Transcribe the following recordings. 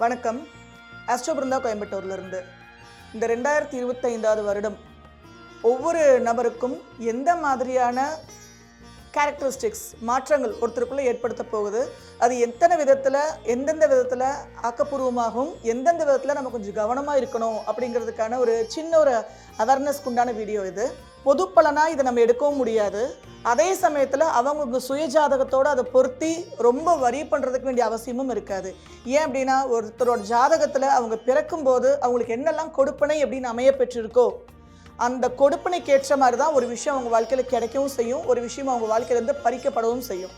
வணக்கம். அஸ்டோபிருந்தா கோயம்புத்தூர்லேருந்து. இந்த ரெண்டாயிரத்தி இருபத்தைந்தாவது வருடம் ஒவ்வொரு நபருக்கும் எந்த மாதிரியான கேரக்டரிஸ்டிக்ஸ் மாற்றங்கள் ஒருத்தருக்குள்ளே ஏற்படுத்த போகுது. அது எத்தனை விதத்தில் எந்தெந்த விதத்தில் ஆக்கப்பூர்வமாகவும் எந்தெந்த விதத்தில் நம்ம கொஞ்சம் கவனமாக இருக்கணும் அப்படிங்கிறதுக்கான ஒரு சின்ன ஒரு அவேர்னஸ்க்கு உண்டான வீடியோ இது. பொதுப்பலனாக இதை நம்ம எடுக்கவும் முடியாது. அதே சமயத்தில் அவங்க சுய ஜாதகத்தோடு அதை பொருத்தி ரொம்ப வரி பண்ணுறதுக்கு வேண்டிய அவசியமும் இருக்காது. ஏன் அப்படின்னா ஒருத்தரோட ஜாதகத்தில் அவங்க பிறக்கும்போது அவங்களுக்கு என்னெல்லாம் கொடுப்பனை அப்படின்னு அமைய பெற்றிருக்கோ அந்த கொடுப்பனைக்கு ஏற்ற மாதிரி தான் ஒரு விஷயம் அவங்க வாழ்க்கையில் கிடைக்கவும் செய்யும். ஒரு விஷயம் அவங்க வாழ்க்கையிலேருந்து பறிக்கப்படவும் செய்யும்.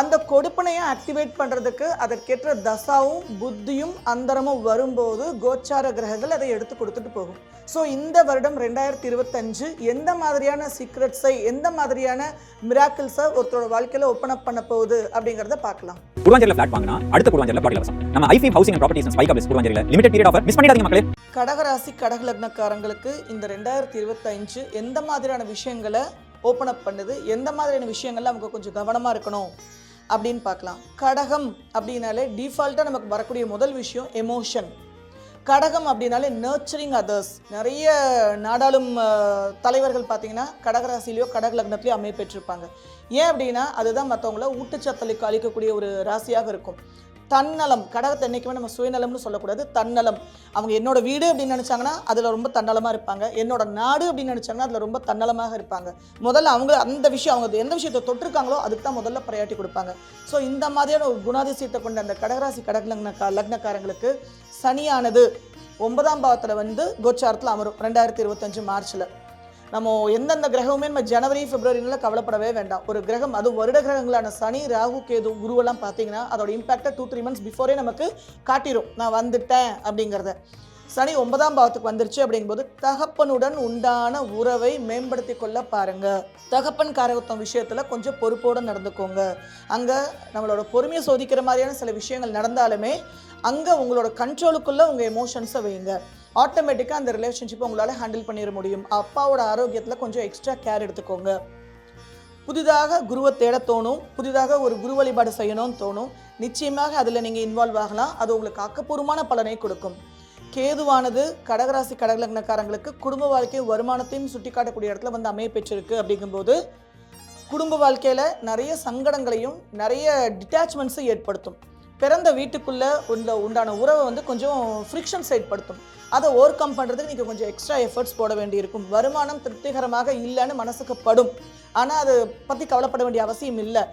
அந்த கொடுப்பனையை ஆக்டிவேட் பண்ணுறதுக்கு அதற்கேற்ற தசாவும் புத்தியும் அந்தரமும் வரும்போது கோச்சார கிரகங்கள் அதை எடுத்து கொடுத்துட்டு போகும். ஸோ இந்த வருடம் ரெண்டாயிரத்தி இருபத்தஞ்சு எந்த மாதிரியான சீக்ரெட்ஸை எந்த மாதிரியான மிராக்கிள்ஸை ஒருத்தரோட வாழ்க்கையில் ஓப்பன் அப் பண்ண போகுது அப்படிங்கிறத பார்க்கலாம். குருவாஞ்சேரியில் ஃபிளாட் வாங்கினா அடுத்த குருவாஞ்சேரியில் பாடி இலவசம் நம்ம ஐஃபி ஹவுசிங் அண்ட் ப்ராப்பர்ட்டிஸ் ஸ்பைக் அப்ஸ் குருவாஞ்சேரியில் லிமிடெட் பீரியட் ஆஃபர் மிஸ் பண்ணிடாதீங்க மக்களே. கடகராசி கடகலக்னக்காரங்களுக்கு இந்த ரெண்டாயிரத்தி இருபத்தஞ்சு எந்த மாதிரியான விஷயங்களை ஓப்பன் அப் பண்ணுது எந்த மாதிரியான விஷயங்கள்ல அவங்க கொஞ்சம் கவனமாக இருக்கணும்? அப்படின்னு பார்க்கலாம். கடகம் அப்படின்னாலே டிஃபால்ட்டாக நமக்கு வரக்கூடிய முதல் விஷயம் எமோஷன் கடகம் அப்படின்னாலே நர்ச்சரிங் அதர்ஸ் நிறைய நாடாளும் தலைவர்கள் பார்த்தீங்கன்னா கடகராசிலையோ கடக லக்னத்திலையோ அமைய பெற்றிருப்பாங்க. ஏன் அப்படின்னா அதுதான் மற்றவங்கள ஊட்டச்சத்தலுக்கு அளிக்கக்கூடிய ஒரு ராசியாக இருக்கும். தன்னலம் கடகத்தை என்றைக்குமே நம்ம சுயநலம்னு சொல்லக்கூடாது தன்னலம். அவங்க என்னோட வீடு அப்படின்னு நினச்சாங்கன்னா அதில் ரொம்ப தன்னலமாக இருப்பாங்க. என்னோட நாடு அப்படின்னு நினச்சாங்கன்னா அதில் ரொம்ப தன்னலமாக இருப்பாங்க. முதல்ல அவங்க அந்த விஷயம் அவங்க எந்த விஷயத்தை தொட்டிருக்காங்களோ அதுக்கு தான் முதல்ல ப்ரையாரிட்டி கொடுப்பாங்க. ஸோ இந்த மாதிரியான ஒரு குணாதிசயத்தை கொண்ட அந்த கடகராசி கடக லக்ன லக்னக்காரங்களுக்கு சனியானது ஒன்பதாம் பாவத்தில் வந்து கோச்சாரத்தில் அமரும். ரெண்டாயிரத்தி இருபத்தஞ்சு மார்ச்சில் நம்ம எந்தெந்த கிரகமுமே நம்ம ஜனவரி பிப்ரவரினால கவலைப்படவே வேண்டாம். ஒரு கிரகம் அது வருட கிரகங்களான சனி ராகு கேது குருவெல்லாம் பார்த்தீங்கன்னா அதோட இம்பாக்டை டூ த்ரீ மந்த்ஸ் பிஃபோரே நமக்கு காட்டிடும் நான் வந்துட்டேன் அப்படிங்கிறத. சனி ஒன்பதாம் பாவத்துக்கு வந்துருச்சு அப்படிங்கும்போது தகப்பனுடன் உண்டான உறவை மேம்படுத்தி கொள்ள பாருங்க. தகப்பன் காரகத்துவம் விஷயத்தில் கொஞ்சம் பொறுப்போடு நடந்துக்கோங்க. அங்கே நம்மளோட பொறுமையை சோதிக்கிற மாதிரியான சில விஷயங்கள் நடந்தாலுமே அங்கே உங்களோட கண்ட்ரோலுக்குள்ளே உங்கள் எமோஷன்ஸை வைங்க. ஆட்டோமேட்டிக்காக அந்த ரிலேஷன்ஷிப்பை உங்களால் ஹேண்டில் பண்ணிட முடியும். அப்பாவோட ஆரோக்கியத்தில் கொஞ்சம் எக்ஸ்ட்ரா கேர் எடுத்துக்கோங்க. புதிதாக குருவை தேட தோணும். புதிதாக ஒரு குரு வழிபாடு செய்யணும்னு தோணும். நிச்சயமாக அதில் நீங்கள் இன்வால்வ் ஆகலாம். அது உங்களுக்கு ஆக்கப்பூர்வமான பலனை கொடுக்கும். கேதுவானது கடகராசி கடகலக்னக்காரங்களுக்கு குடும்ப வாழ்க்கையும் வருமானத்தையும் சுட்டிக்காட்டக்கூடிய இடத்துல வந்து அமைய பெற்றிருக்கு அப்படிங்கும்போது குடும்ப வாழ்க்கையில் நிறைய சங்கடங்களையும் நிறைய டிட்டாச்மெண்ட்ஸும் ஏற்படுத்தும். பிறந்த வீட்டுக்குள்ளே உள்ள உண்டான உறவை வந்து கொஞ்சம் ஃப்ரிக்ஷன்ஸ் ஏற்படுத்தும். அதை ஓவர் கம் பண்ணுறதுக்கு நீங்கள் கொஞ்சம் எக்ஸ்ட்ரா எஃபர்ட்ஸ் போட வேண்டியிருக்கும். வருமானம் திருப்திகரமாக இல்லைன்னு மனசுக்கு படும். ஆனால் அதை பற்றி கவலைப்பட வேண்டிய அவசியம் இல்லை.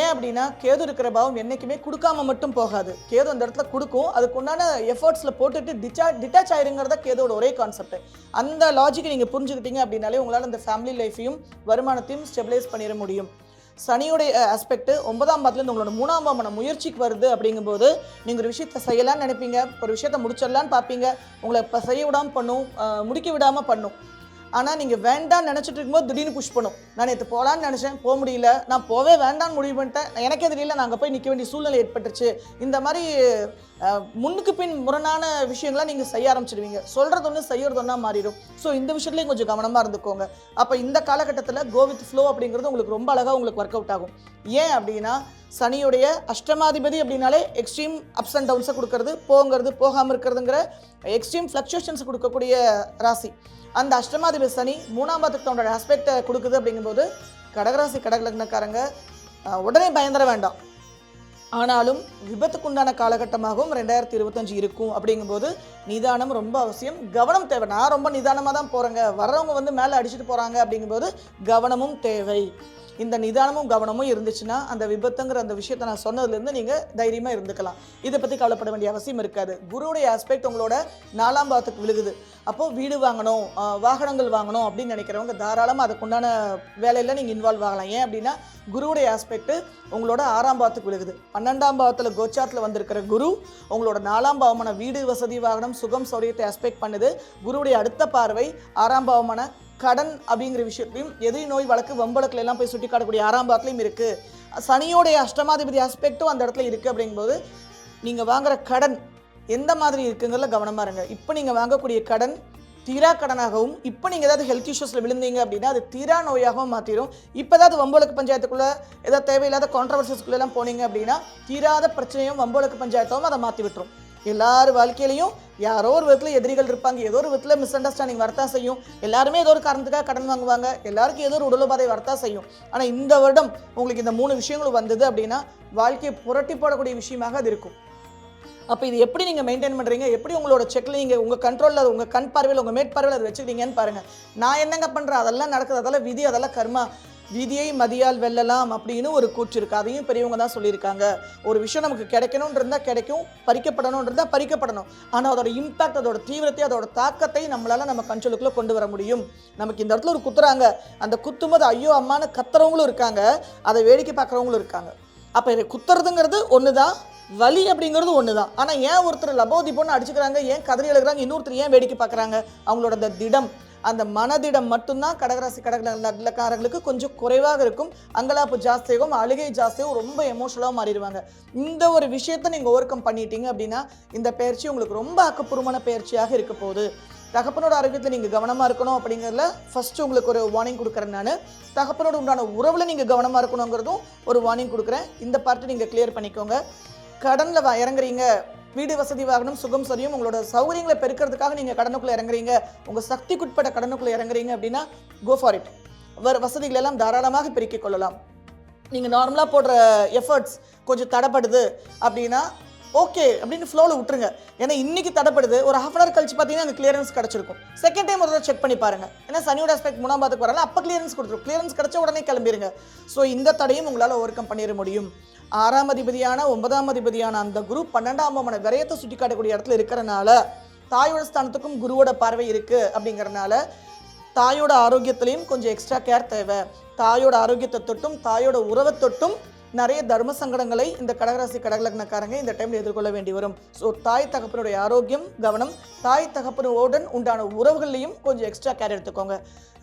ஏன் அப்படின்னா கேது இருக்கிற பாவம் என்றைக்குமே கொடுக்காம மட்டும் போகாது. கேது அந்த இடத்துல கொடுக்கும். அதுக்கு உண்டான எஃபர்ட்ஸில் போட்டுட்டு டிச்சா டிட்டாச் ஆயிருங்கிறத கேதோட ஒரே கான்செப்ட் அந்த லாஜிக்கை நீங்கள் புரிஞ்சுக்கிட்டீங்க அப்படின்னாலே உங்களால் அந்த ஃபேமிலி லைஃப்பையும் வருமானத்தையும் ஸ்டெபிலைஸ் பண்ணிட முடியும். சனியுடைய அஸ்பெக்ட் ஒன்பதாம் பாதத்துலேருந்து உங்களோட மூணாம் பாவமான முயற்சிக்கு வருது அப்படிங்கும்போது நீங்கள் ஒரு விஷயத்தை செய்யலான்னு நினைப்பீங்க. ஒரு விஷயத்தை முடிச்சிடலான்னு பார்ப்பீங்க. உங்களை இப்போ செய்ய விடாமல் பண்ணும் முடிக்க விடாமல் பண்ணும். ஆனால் நீங்கள் வேண்டாம்னு நினச்சிட்டு இருக்கும்போது திடீர்னு புஷ் பண்ணும். நான் நேற்று போகலான்னு நினச்சேன் போக முடியல. நான் போவே வேண்டாம்னு முடிவு பண்ணிட்டேன். எனக்கே தெரியல நான் அங்கே போய் நிற்க வேண்டிய சூழ்நிலை ஏற்பட்டுருச்சு. இந்த மாதிரி முன்னுக்கு பின் முரணான விஷயங்களை நீங்கள் செய்ய ஆரம்பிச்சிடுவீங்க. சொல்கிறது ஒன்று செய்யறது ஒன்றா மாறிடும். ஸோ இந்த விஷயத்துலையும் கொஞ்சம் கவனமாக இருந்துக்கோங்க. அப்போ இந்த காலகட்டத்தில் கோவித் ஃப்ளோ அப்படிங்கிறது உங்களுக்கு ரொம்ப அழகாக உங்களுக்கு ஒர்க் அவுட் ஆகும். ஏன் அப்படின்னா சனியுடைய அஷ்டமாதிபதி அப்படின்னாலே எக்ஸ்ட்ரீம் அப்ஸ் அண்ட் டவுன்ஸை கொடுக்கறது போங்கிறது போகாமல் இருக்கிறதுங்கிற எக்ஸ்ட்ரீம் ஃப்ளக்சுவேஷன்ஸ் கொடுக்கக்கூடிய ராசி. அந்த அஷ்டமாதிபதி சனி மூணாம் பாதத்துக்கு தன்னோட ஆஸ்பெக்டை கொடுக்குது அப்படிங்கும்போது கடகராசி கடகலக்னக்காரங்க உடனே பயந்துட வேண்டாம். ஆனாலும் விபத்துக்குண்டான காலகட்டமாகவும் ரெண்டாயிரத்தி இருபத்தஞ்சு இருக்கும் அப்படிங்கும்போது நிதானம் ரொம்ப அவசியம். கவனம் தேவை. நான் ரொம்ப நிதானமாக தான் போகிறேங்க வர்றவங்க வந்து மேலே அடிச்சுட்டு போகிறாங்க அப்படிங்கும்போது கவனமும் தேவை. இந்த நிதானமும் கவனமும் இருந்துச்சுன்னா அந்த விபத்துங்கிற அந்த விஷயத்தை நான் சொன்னதுலேருந்து நீங்கள் தைரியமாக இருந்துக்கலாம். இதை பற்றி கவலைப்பட வேண்டிய அவசியம் இருக்காது. குருவுடைய ஆஸ்பெக்ட் உங்களோட நாலாம் பாவத்துக்கு விழுகுது. அப்போது வீடு வாங்கணும் வாகனங்கள் வாங்கணும் அப்படின்னு நினைக்கிறவங்க தாராளமாக அதுக்குண்டான வேலையில் நீங்கள் இன்வால்வ் ஆகலாம். ஏன் அப்படின்னா குருவுடைய ஆஸ்பெக்ட் உங்களோட ஆறாம் பாவத்துக்கு விழுகுது. பன்னெண்டாம் பாவத்தில் கோச்சாரத்தில் வந்திருக்கிற குரு உங்களோட நாலாம் பாவமான வீடு வசதி வாகனம் சுகம் சௌரியத்தை ஆஸ்பெக்ட் பண்ணுது. குருவுடைய அடுத்த பார்வை ஆறாம் பாவமான கடன் அப்படிங்கிற விஷயத்தையும் எதிரி நோய் வழக்கு வம்பளக்கில் எல்லாம் போய் சுட்டி காட்டக்கூடிய ஆறாம் பாவத்துலையும் இருக்குது சனியோடைய அஷ்டமாதிபதி ஆஸ்பெக்ட்டும் அந்த இடத்துல இருக்குது அப்படிங்கும்போது நீங்கள் வாங்குற கடன் எந்த மாதிரி இருக்குங்கிறதுல கவனமாக இருங்க. இப்போ நீங்கள் வாங்கக்கூடிய கடன் தீரா கடனாகவும் இப்போ நீங்கள் ஏதாவது ஹெல்த் இஷ்யூஸில் விழுந்தீங்க அப்படின்னா அது தீரா நோயாகவும் மாற்றிடும் இப்போ ஏதாவது வம்பளுக்கு பஞ்சாயத்துக்குள்ளே ஏதாவது தேவையில்லாத கான்ட்ரவர்சிஸ்குள்ளெல்லாம் போனீங்க அப்படின்னா தீராத பிரச்சனையும் வம்பளுக்கு பஞ்சாயத்தும் அதை மாற்றி விட்டுரும். எல்லார் வாழ்க்கையிலையும் யாரோ ஒரு விதத்தில் எதிரிகள் இருப்பாங்க. ஏதோ ஒரு விதத்தில் மிஸ் அண்டர்ஸ்டாண்டிங் வரத்தான் செய்யும். எல்லாருமே ஏதோ ஒரு காரணத்துக்காக கடன் வாங்குவாங்க. எல்லாருக்கும் ஏதோ ஒரு உடலுபாதை வரத்தான் செய்யும். ஆனால் இந்த வருடம் உங்களுக்கு இந்த மூணு விஷயங்களும் வந்தது அப்படின்னா வாழ்க்கையை புரட்டி போடக்கூடிய விஷயமாக அது இருக்கும். அப்போ இது எப்படி நீங்கள் மெயின்டைன் பண்ணுறீங்க எப்படி உங்களோட செக்கில் நீங்கள் உங்கள் கண்ட்ரோலில் உங்கள் கண் பார்வையில் உங்கள் மேற்பார்வையில் அதை வச்சுக்கிறீங்கன்னு பாருங்கள் நான் என்னங்க பண்ணுறேன் அதெல்லாம் நடக்குது. அதெல்லாம் விதி அதெல்லாம் கர்மா. விதியை மதியால் வெல்லலாம் அப்படின்னு ஒரு கூற்று இருக்குது அதையும் பெரியவங்க தான் சொல்லியிருக்காங்க. ஒரு விஷயம் நமக்கு கிடைக்கணும்னு இருந்தால் கிடைக்கும் பறிக்கப்படணும்னு இருந்தால் பறிக்கப்படணும். ஆனால் அதோட இம்பாக்ட் அதோட தீவிரத்தை அதோட தாக்கத்தை நம்மளால் நம்ம கண்ட்ரோலுக்குள்ளே கொண்டு வர முடியும். நமக்கு இந்த இடத்துல ஒரு குத்துறாங்க. அந்த குத்தும்போது ஐயோ அம்மானு கத்துறவங்களும் இருக்காங்க. அதை வேடிக்கை பார்க்குறவங்களும் இருக்காங்க. அப்போ இதை குத்துறதுங்கிறது ஒன்று தான் வலி அப்படிங்கிறது ஒன்று தான் ஆனால் ஏன் ஒருத்தர் லபோதி பொண்ணு அடிச்சுக்கிறாங்க ஏன் கதறி எழுகிறாங்க இன்னொருத்தர் ஏன் வேடிக்கை பார்க்குறாங்க? அவங்களோட அந்த திடம். அந்த மனதிடம் மட்டும்தான் கடகராசி கடகலக்காரங்களுக்கு கொஞ்சம் குறைவாக இருக்கும். அங்கலாப்பு ஜாஸ்தியாகும் அழுகை ஜாஸ்தியாகவும் ரொம்ப எமோஷனலாக மாறிடுவாங்க. இந்த ஒரு விஷயத்தை நீங்கள் ஓவர் கம் பண்ணிட்டீங்க அப்படின்னா இந்த பயிற்சி உங்களுக்கு ரொம்ப ஆக்கப்பூர்வமான பயிற்சியாக இருக்க போகுது. தகப்பனோட ஆரோக்கியத்தில் நீங்கள் கவனமாக இருக்கணும் அப்படிங்கிறதுல ஃபஸ்ட்டு உங்களுக்கு ஒரு வார்னிங் கொடுக்குறேன் நான். தகப்பனோட உண்டான உறவில் நீங்கள் கவனமாக இருக்கணுங்கிறதும் ஒரு வார்னிங் கொடுக்குறேன். இந்த பார்ட்டை நீங்கள் கிளியர் பண்ணிக்கோங்க. கடனில் வ இறங்குறீங்க. வீடு வசதி வாகனம் சுகம் சரியும் உங்களோட சௌகரியங்களை பெருக்கிறதுக்காக நீங்கள் கடனுக்குள்ளே இறங்குறீங்க. உங்கள் சக்திக்குட்பட்ட கடனுக்குள்ளே இறங்குறீங்க அப்படின்னா கோ ஃபார் இட் வர வசதிகள் எல்லாம் தாராளமாக பெருக்கிக் கொள்ளலாம். நீங்கள் நார்மலாக போடுற எஃபர்ட்ஸ் கொஞ்சம் தடைப்படுது அப்படின்னா ஓகே அப்படின்னு ஃப்ளோவில் விட்டுருங்க. ஏன்னா இன்றைக்கி தடைப்படுது. ஒரு ஹாஃப் அன் கழிச்சு பார்த்தீங்கன்னா அந்த கிளியரன்ஸ் கிடச்சிருக்கும். செகண்ட் டைம் ஒரு தடவை செக் பண்ணி பாருங்கள் ஏன்னா சனியோட ஆஸ்பெக்ட் மூணாம் பாத்துக்கு வரல அப்போ கிளியரன்ஸ் கொடுத்துரும். கிளியரன்ஸ் கிடச்ச உடனே கிளம்பிடுங்க ஸோ இந்த தடையும் உங்களால் ஓவர் கம் பண்ணிட முடியும். ஆறாம் அதிபதியான ஒன்பதாம் அதிபதியான அந்த குரு பன்னெண்டாம் மன விரயத்தை சுட்டி காட்டக்கூடிய இடத்துல இருக்கிறனால தாயோட ஸ்தானத்துக்கும் குருவோட பார்வை இருக்குது அப்படிங்கிறனால தாயோட ஆரோக்கியத்திலையும் கொஞ்சம் எக்ஸ்ட்ரா கேர் தேவை. தாயோட ஆரோக்கியத்தை தொட்டும் தாயோட உறவை தொட்டும் நிறைய தர்ம சங்கடங்களை இந்த கடகராசி கடகலக்னக்காரங்க இந்த டைமில் எதிர்கொள்ள வேண்டி வரும். ஸோ தாய் தகப்பனுடைய ஆரோக்கியம் கவனம் தாய் தகப்பனோடன் உண்டான உறவுகள்லையும் கொஞ்சம் எக்ஸ்ட்ரா கேர் எடுத்துக்கோங்க.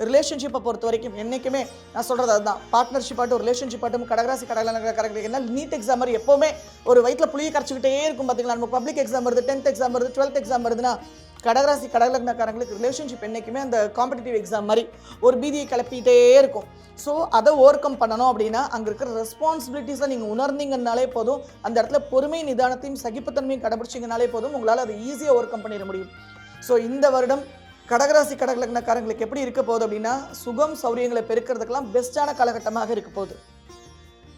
ரிலேஷன்ஷிப்பை பொறுத்த வரைக்கும் என்றைக்குமே நான் சொல்கிறது அதுதான். பார்ட்னர்ஷிப் ஆட்டும் ரிலேஷன்ஷிப் ஆட்டும் கடகராசி கடகலக்காரங்களுக்கு என்ன நீட் எக்ஸாம் மாதிரி எப்போவுமே ஒரு வயிற்றில் புளியை கரைச்சிக்கிட்டே இருக்கும் பார்த்தீங்களா நம்ம பப்ளிக் எக்ஸாம் வருது டென்த் எக்ஸாம் வருது டுவெல்த் எக்ஸாம் வருதுன்னா கடகராசி கடகலக்னக்காரங்களுக்கு ரிலேஷன்ஷிப் என்றைக்குமே அந்த காம்படிட்டிவ் எக்ஸாம் மாதிரி ஒரு பீதியை கிளப்பிட்டே இருக்கும். ஸோ அதை ஓவர் கம் பண்ணணும் அப்படின்னா அங்கே இருக்கிற ரெஸ்பான்சிபிலிட்டிஸை நீங்கள் உணர்ந்தீங்கன்னாலே போதும். அந்த இடத்துல பொறுமை நிதானத்தையும் சகிப்புத்தன்மையும் கடைபிடிச்சிங்கனாலே போதும். உங்களால் அதை ஈஸியாக ஓவர் கம் பண்ணிட முடியும். ஸோ இந்த வருடம் கடகராசி கடகலக்னக்காரங்களுக்கு எப்படி இருக்க போகுது அப்படின்னா சுகம் சௌரியங்களை பெருக்கிறதுக்கெல்லாம் பெஸ்ட்டான காலகட்டமாக இருக்க போகுது.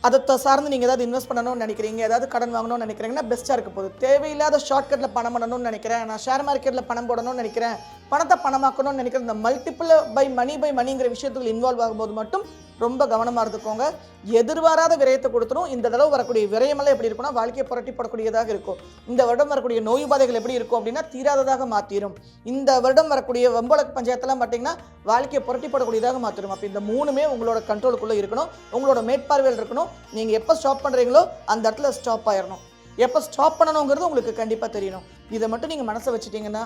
அதை சார்ந்து நீங்கள் ஏதாவது இன்வெஸ்ட் பண்ணணும்னு நினைக்கிறீங்க ஏதாவது கடன் வாங்கணும்னு நினைக்கிறீங்கன்னா பெஸ்ட்டாக இருக்க போகுது. தேவையில்லாத ஷார்ட்கட்டில் பணம் பண்ணணும்னு நினைக்கிறேன். நான் ஷேர் மார்க்கெட்டில் பணம் போடணும்னு நினைக்கிறேன். பணத்தை பணமாக்கணும்னு நினைக்கிறேன். இந்த மல்டிபிள் பை மணி பை மணிங்கிற விஷயத்துக்கு இன்வால்வ் ஆகும்போது மட்டும் ரொம்ப கவனமாக இருந்துக்கோங்க. எதிர்பாராத விரயத்தை கொடுத்துரும் இந்த தடவை வரக்கூடிய விரயமெல்லாம் எப்படி இருக்கும்னா வாழ்க்கையை புரட்டி போடக்கூடியதாக இருக்கும். இந்த வருடம் வரக்கூடிய நோய் பாதைகள் எப்படி இருக்கும் அப்படின்னா தீராததாக மாற்றிடும் இந்த வருடம் வரக்கூடிய வெம்பளக்கு பஞ்சாயத்தெல்லாம் பார்த்தீங்கன்னா வாழ்க்கையை புரட்டி போடக்கூடியதாக மாற்றிடும் அப்போ இந்த மூணுமே உங்களோட கண்ட்ரோலுக்குள்ளே இருக்கணும். உங்களோட மேற்பார்வையில் இருக்கணும். நீங்கள் எப்போ ஸ்டாப் பண்ணுறீங்களோ அந்த இடத்துல ஸ்டாப் ஆயிடணும் எப்போ ஸ்டாப் பண்ணணுங்கிறது உங்களுக்கு கண்டிப்பாக தெரியணும். இதை மட்டும் நீங்கள் மனசை வச்சுட்டீங்கன்னா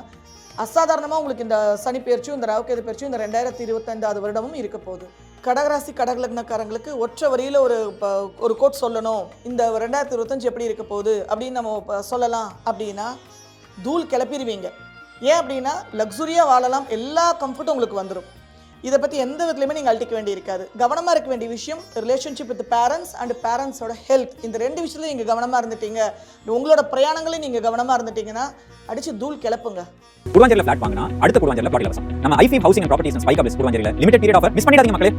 அசாதாரணமாக உங்களுக்கு இந்த சனி பயிற்சியும் இந்த ராவுகேது பயிற்சியும் இந்த ரெண்டாயிரத்தி இருபத்தைந்தாவது வருடமும் இருக்க போகுது. கடகராசி கடகலக்னக்காரங்களுக்கு ஒற்றை வரியில் ஒரு ஒரு கோட் சொல்லணும். இந்த ரெண்டாயிரத்தி இருபத்தஞ்சு எப்படி இருக்க போகுது அப்படின்னு நம்ம சொல்லலாம் அப்படின்னா தூள் கிளப்பிடுவீங்க ஏன் அப்படின்னா லக்ஸுரியாக வாழலாம் எல்லா கம்ஃபர்ட்டும் உங்களுக்கு வந்துடும் இதை பற்றி எந்த விதத்துலையுமே நீங்கள் அழட்டிக்க வேண்டியிருக்காது கவனமாக இருக்க வேண்டிய விஷயம் ரிலேஷன்ஷிப் வித் பேரண்ட்ஸ் அண்ட் பேரண்ட்ஸோட ஹெல்த் இந்த ரெண்டு விஷயத்துலையும் நீங்கள் கவனமாக இருந்துட்டீங்க. உங்களோட பிரயாணங்களையும் நீங்கள் கவனமாக இருந்துட்டீங்கன்னா அடித்து தூள் கிளப்புங்க. குருவாஞ்சேரியில் ஃபிளாட் வாங்கினா அடுத்த குருவாஞ்சேரியில் பிளாட் இலவசம். நம்ம ஐஃபி housing and properties spike office குருவாஞ்சேரியில் லிமிடெட் பீரியட் ஆஃபர் மிஸ் பண்ணிடாதீங்க மக்களே.